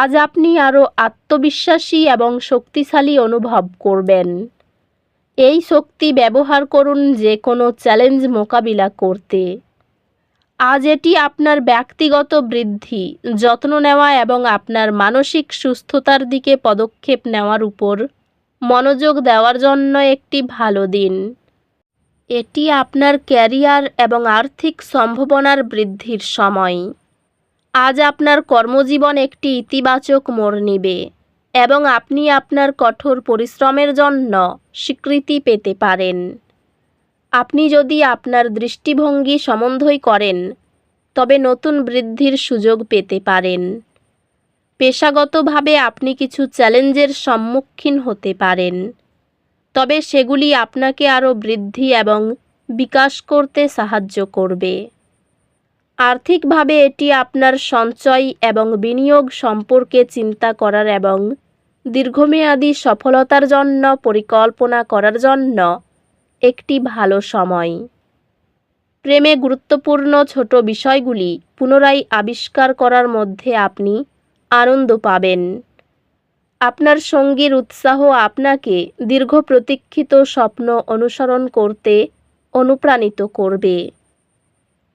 আজ আপনি আরও আত্মবিশ্বাসী এবং শক্তিশালী অনুভব করবেন। এই শক্তি ব্যবহার করুন যে কোনো চ্যালেঞ্জ মোকাবিলা করতে। আজ এটি আপনার ব্যক্তিগত বৃদ্ধি, যত্ন নেওয়া এবং আপনার মানসিক সুস্থতার দিকে পদক্ষেপ নেওয়ার উপর মনোযোগ দেওয়ার জন্য একটি ভালো দিন। এটি আপনার ক্যারিয়ার এবং আর্থিক সম্ভাবনার বৃদ্ধির সময়। আজ আপনার কর্মজীবন একটি ইতিবাচক মোড় নিবে এবং আপনি আপনার কঠোর পরিশ্রমের জন্য স্বীকৃতি পেতে পারেন। আপনি যদি আপনার দৃষ্টিভঙ্গি সম্বন্ধই করেন, তবে নতুন বৃদ্ধির সুযোগ পেতে পারেন। পেশাগতভাবে আপনি কিছু চ্যালেঞ্জের সম্মুখীন হতে পারেন, তবে সেগুলি আপনাকে আরও বৃদ্ধি এবং বিকাশ করতে সাহায্য করবে। আর্থিকভাবে এটি আপনার সঞ্চয় এবং বিনিয়োগ সম্পর্কে চিন্তা করার এবং দীর্ঘমেয়াদী সফলতার জন্য পরিকল্পনা করার জন্য একটি ভালো সময়। প্রেমে গুরুত্বপূর্ণ ছোট বিষয়গুলি পুনরায় আবিষ্কার করার মধ্যে আপনি আনন্দ পাবেন। আপনার সঙ্গীর উৎসাহ আপনাকে দীর্ঘ প্রতীক্ষিত স্বপ্ন অনুসরণ করতে অনুপ্রাণিত করবে।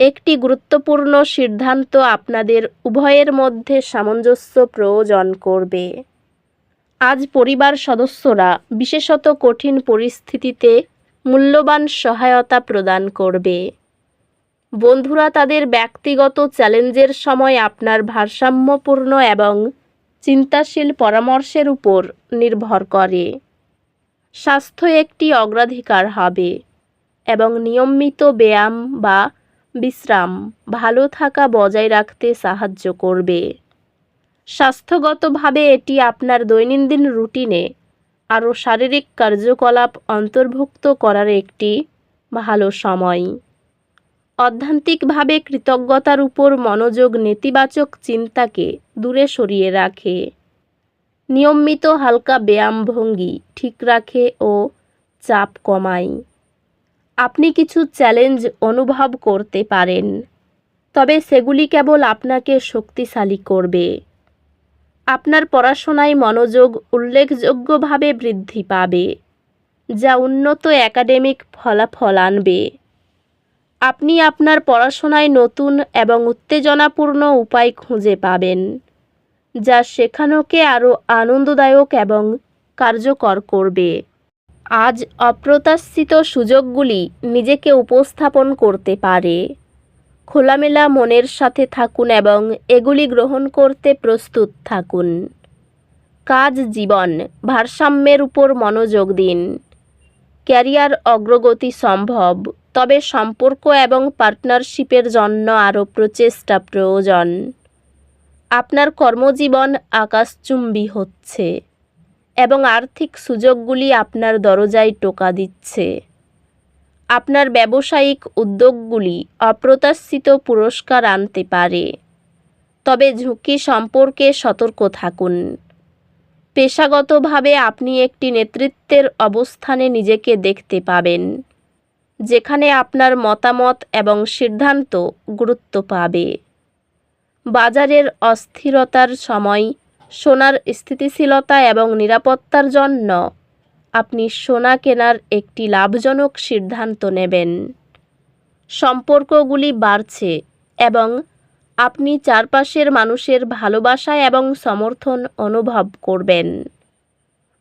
একটি গুরুত্বপূর্ণ সিদ্ধান্ত আপনাদের উভয়ের মধ্যে সামঞ্জস্য প্রয়োজন করবে। আজ পরিবার সদস্যরা বিশেষত কঠিন পরিস্থিতিতে মূল্যবান সহায়তা প্রদান করবে। বন্ধুরা, তাদের ব্যক্তিগত চ্যালেঞ্জের সময় আপনার ভারসাম্যপূর্ণ এবং চিন্তাশীল পরামর্শের উপর নির্ভর করে। স্বাস্থ্য একটি অগ্রাধিকার হবে এবং নিয়মিত ব্যায়াম বা বিশ্রাম, ভালো থাকা বজায় রাখতে সাহায্য করবে। স্বাস্থ্যগতভাবে এটি আপনার দৈনন্দিন রুটিনে আরও শারীরিক কার্যকলাপ অন্তর্ভুক্ত করার একটি ভালো সময়। অধ্যান্তিকভাবে কৃতজ্ঞতার উপর মনোযোগ নেতিবাচক চিন্তাকে দূরে সরিয়ে রাখে। নিয়মিত হালকা ব্যায়াম ভঙ্গি ঠিক রাখে ও চাপ কমায়। আপনি কিছু চ্যালেঞ্জ অনুভব করতে পারেন, তবে সেগুলি কেবল আপনাকে শক্তিশালী করবে। আপনার পড়াশোনায় মনোযোগ উল্লেখযোগ্যভাবে বৃদ্ধি পাবে, যা উন্নত একাডেমিক ফলাফল আনবে। আপনি আপনার পড়াশোনায় নতুন এবং উত্তেজনাপূর্ণ উপায় খুঁজে পাবেন, যা শেখানোকে আরও আনন্দদায়ক এবং কার্যকর করবে। আজ অপ্রত্যাশিত সুযোগগুলি নিজেকে উপস্থাপন করতে পারে। খোলামেলা মনের সাথে থাকুন এবং এগুলি গ্রহণ করতে প্রস্তুত থাকুন। কাজ জীবন, ভারসাম্যের উপর মনোযোগ দিন। ক্যারিয়ার অগ্রগতি সম্ভব, তবে সম্পর্ক এবং পার্টনারশিপের জন্য আরও প্রচেষ্টা প্রয়োজন। আপনার কর্মজীবন আকাশচুম্বী হচ্ছে। এবং আর্থিক সুযোগগুলি আপনার দরজায় টোকা দিচ্ছে। আপনার ব্যবসায়িক উদ্যোগগুলি অপ্রত্যাশিত পুরস্কার আনতে পারে। তবে ঝুঁকি সম্পর্কে সতর্ক থাকুন। পেশাগতভাবে আপনি একটি নেতৃত্বের অবস্থানে নিজেকে দেখতে পাবেন, যেখানে আপনার মতামত এবং সিদ্ধান্ত গুরুত্ব পাবে। বাজারের অস্থিরতার সময় সোনার স্থিতিশীলতা এবং নিরাপত্তার জন্য আপনি সোনা কেনার একটি লাভজনক সিদ্ধান্ত নেবেন। সম্পর্কগুলি বাড়ছে এবং আপনি চারপাশের মানুষের ভালোবাসা এবং সমর্থন অনুভব করবেন।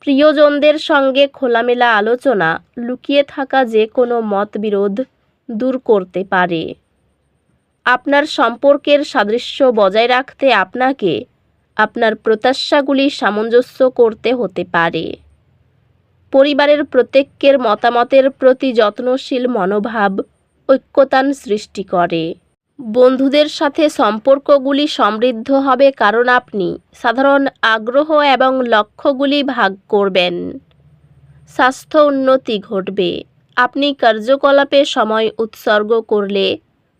প্রিয়জনদের সঙ্গে খোলামেলা আলোচনা, লুকিয়ে থাকা যে কোনো মতবিরোধ দূর করতে পারে। আপনার সম্পর্কের সাদৃশ্য বজায় রাখতে আপনাকে আপনার প্রত্যাশাগুলি সামঞ্জস্য করতে হতে পারে। পরিবারের প্রত্যেকের মতামতের প্রতি যত্নশীল মনোভাব ঐক্যতান সৃষ্টি করে। বন্ধুদের সাথে সম্পর্কগুলি সমৃদ্ধ হবে কারণ আপনি সাধারণ আগ্রহ এবং লক্ষ্যগুলি ভাগ করবেন। স্বাস্থ্য উন্নতি ঘটবে। আপনি কার্যকলাপে সময় উৎসর্গ করলে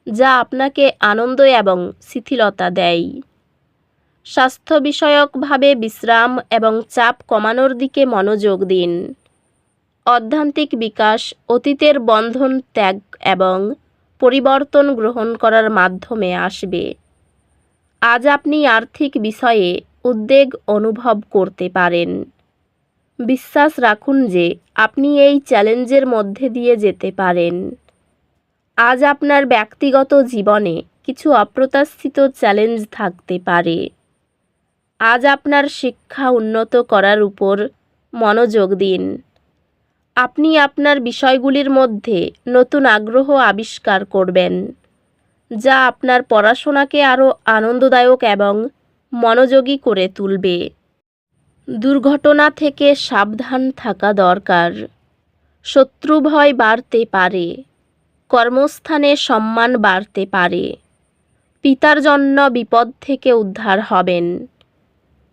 যা আপনাকে আনন্দ এবং শিথিলতা দেয়। স্বাস্থ্য বিষয়কভাবে বিশ্রাম এবং চাপ কমানোর দিকে মনোযোগ দিন। অধ্যান্তিক বিকাশ, অতীতের বন্ধন ত্যাগ এবং পরিবর্তন গ্রহণ করার মাধ্যমে আসবে। আজ আপনি আর্থিক বিষয়ে উদ্বেগ অনুভব করতে পারেন। বিশ্বাস রাখুন যে আপনি এই চ্যালেঞ্জের মধ্যে দিয়ে যেতে পারেন। আজ আপনার ব্যক্তিগত জীবনে কিছু অপ্রত্যাশিত চ্যালেঞ্জ থাকতে পারে। আজ আপনার শিক্ষা উন্নত করার উপর মনোযোগ দিন। আপনি আপনার বিষয়গুলির মধ্যে নতুন আগ্রহ আবিষ্কার করবেন, যা আপনার পড়াশোনাকে আরও আনন্দদায়ক এবং মনোযোগী করে তুলবে। দুর্ঘটনা থেকে সাবধান থাকা দরকার। শত্রু ভয় বাড়তে পারে, কর্মস্থানে সম্মান বাড়তে পারে। পিতার জন্য বিপদ থেকে উদ্ধার হবেন।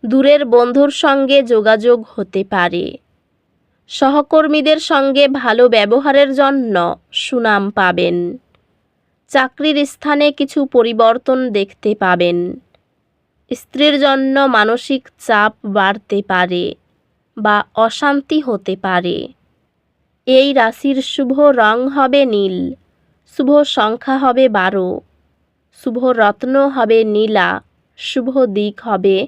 দূরের বন্ধুর সঙ্গে যোগাযোগ হতে পারে। সহকর্মীদের সঙ্গে ভালো ব্যবহারের জন্য সুনাম পাবেন। চাকরির স্থানে কিছু পরিবর্তন দেখতে পাবেন। স্ত্রীর জন্য মানসিক চাপ বাড়তে পারে বা অশান্তি হতে পারে। এই রাশির শুভ রং হবে নীল, শুভ সংখ্যা হবে বারো, শুভ রত্ন হবে নীলা, শুভ দিক হবে